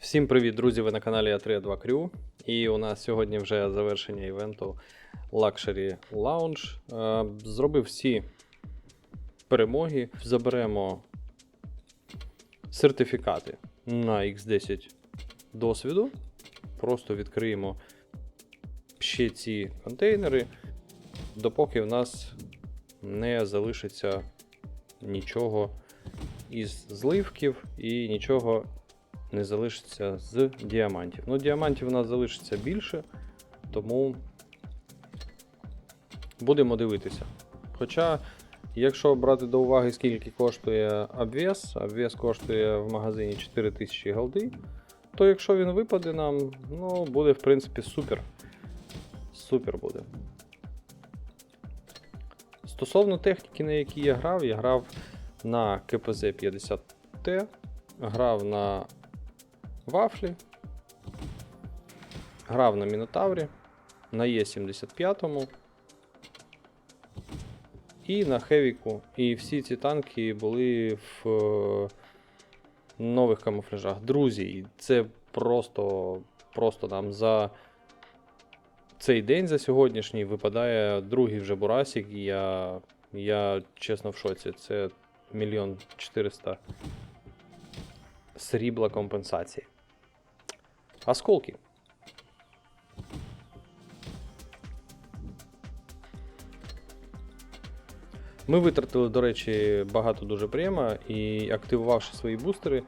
Всім привіт, друзі! Ви на каналі A32 Crew. І у нас сьогодні вже завершення івенту Luxury Lounge. Е, Зробив всі перемоги. Заберемо сертифікати на X10 досвіду. Просто відкриємо ще ці контейнери, допоки в нас не залишиться нічого із зливків і нічого не залишиться з діамантів. Ну, діамантів у нас залишиться більше, тому будемо дивитися. Хоча, якщо брати до уваги, скільки коштує обвес, обвес коштує в магазині 4000 голди, то якщо він випаде нам, ну, буде в принципі супер. Супер буде. Стосовно техніки, на якій я грав, я грав на КПЗ 50Т, грав на вафлі, грав на Мінотаврі, на Е75 і на Хевіку. І всі ці танки були в е, нових камуфляжах. Друзі, це просто, просто нам за цей день за сьогоднішній випадає другий вже Бурасік, і я, я чесно в шоці. Це мільйон 400 срібла компенсації. Осколки. Ми витратили, до речі, багато дуже према і активувавши свої бустери,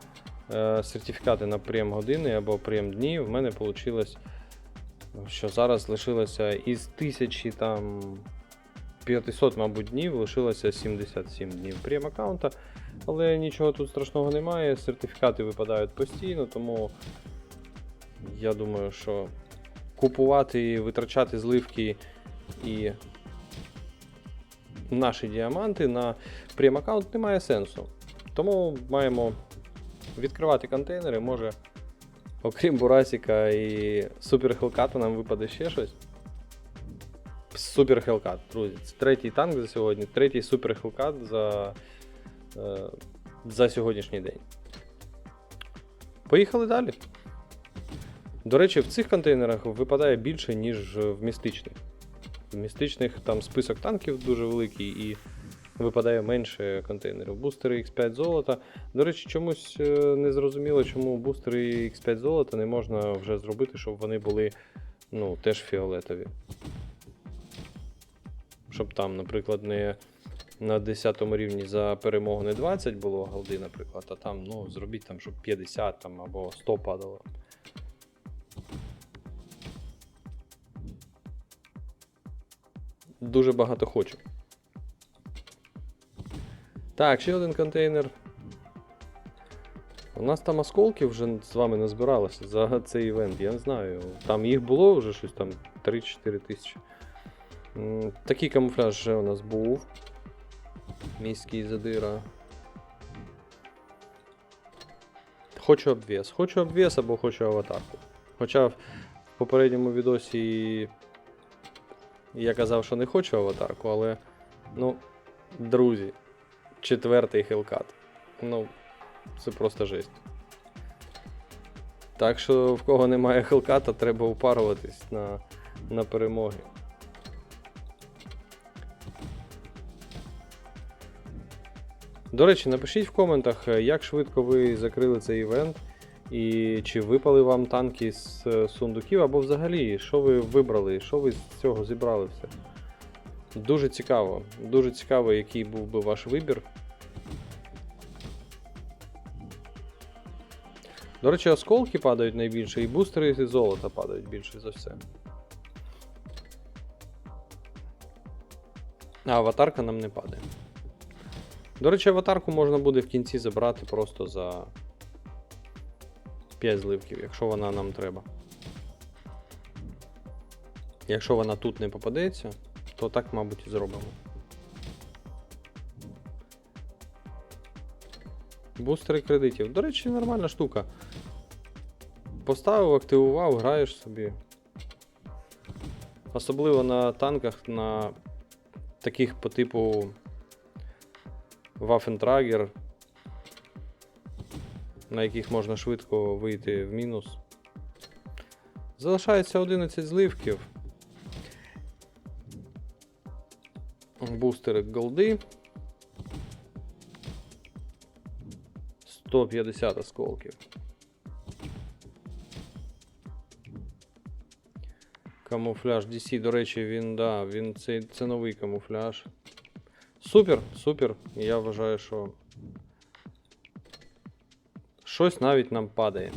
е, сертифікати на прем години або прем дні, в мене вийшло, що зараз лишилося із 1000 там 500, мабуть, днів, лишилося 77 днів прем аккаунта. Але нічого тут страшного немає. Сертифікати випадають постійно, тому я думаю, що купувати, і витрачати зливки і наші діаманти на прем аккаунт немає сенсу. Тому маємо відкривати контейнери, може, окрім Бурасіка і Супер Хелката нам випаде ще щось. Супер Хелкат, друзі. Це третій танк за сьогодні, третій Супер Хелкат за, е, за сьогоднішній день. Поїхали далі. До речі, в цих контейнерах випадає більше, ніж в містичних. В містичних там список танків дуже великий і випадає менше контейнерів. Бустери X5 золота. До речі, чомусь е, не зрозуміло, чому бустери X5 золота не можна вже зробити, щоб вони були ну, теж фіолетові. Щоб там, наприклад, не на 10 рівні за перемогу не 20 було голди, наприклад, а там, ну, зробіть там, щоб 50 там, або 100 падало. Дуже багато хочу. Так, ще один контейнер. У нас там осколки вже з вами назбиралося за цей івент, я не знаю. Там їх було вже щось там 3-4 тисячі. Такий камуфляж вже у нас був. Міський задира. Хочу обвес. Хочу обвес або хочу аватарку. Хоча в попередньому відосі я казав, що не хочу аватарку, але. Ну, друзі, четвертий хелкат. Ну, це просто жесть. Так що в кого немає хелката, треба упаруватись на, на перемоги. До речі, напишіть в коментах, як швидко ви закрили цей івент, і чи випали вам танки з е, сундуків, або взагалі, що ви вибрали, що ви з цього зібрали все. Дуже цікаво. Дуже цікаво, який був би ваш вибір. До речі, осколки падають найбільше, і бустери зі золота падають більше за все. А аватарка нам не падає. До речі, аватарку можна буде в кінці забрати просто за 5 зливків, якщо вона нам треба. Якщо вона тут не попадеться, то так, мабуть, і зробимо. Бустери кредитів. До речі, нормальна штука. Поставив, активував, граєш собі. Особливо на танках, на таких по типу Waffentrager, на яких можна швидко вийти в мінус. Залишається 11 зливків. Бустери голди. 150 осколків. Камуфляж DC, до речі, він, да, він це, це новий камуфляж. Супер, супер. Я вважаю, що щось навіть нам падає.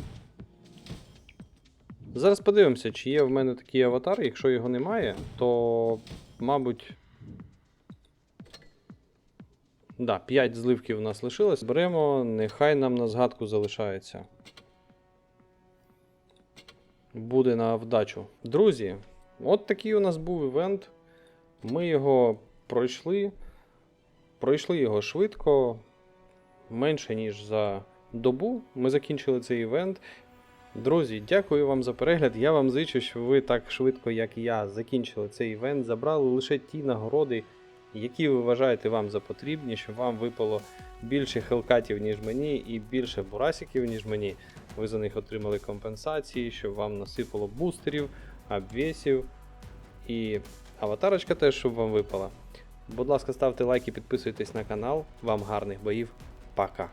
Зараз подивимося, чи є в мене такий аватар. Якщо його немає, то, мабуть. Да, 5 зливків у нас лишилось. Беремо, нехай нам на згадку залишається. Буде на вдачу. Друзі, от такий у нас був івент. Ми його пройшли. Пройшли його швидко, менше ніж за добу. Ми закінчили цей івент. Друзі, дякую вам за перегляд. Я вам зичу, що ви так швидко, як і я, закінчили цей івент, забрали лише ті нагороди, які ви вважаєте вам за потрібні, щоб вам випало більше хелкатів, ніж мені, і більше бурасиків, ніж мені. Ви за них отримали компенсації, щоб вам насипало бустерів, обвесів і аватарочка теж, щоб вам випала. Будь ласка, ставте лайки, підписуйтесь на канал. Вам гарних боїв. Пока.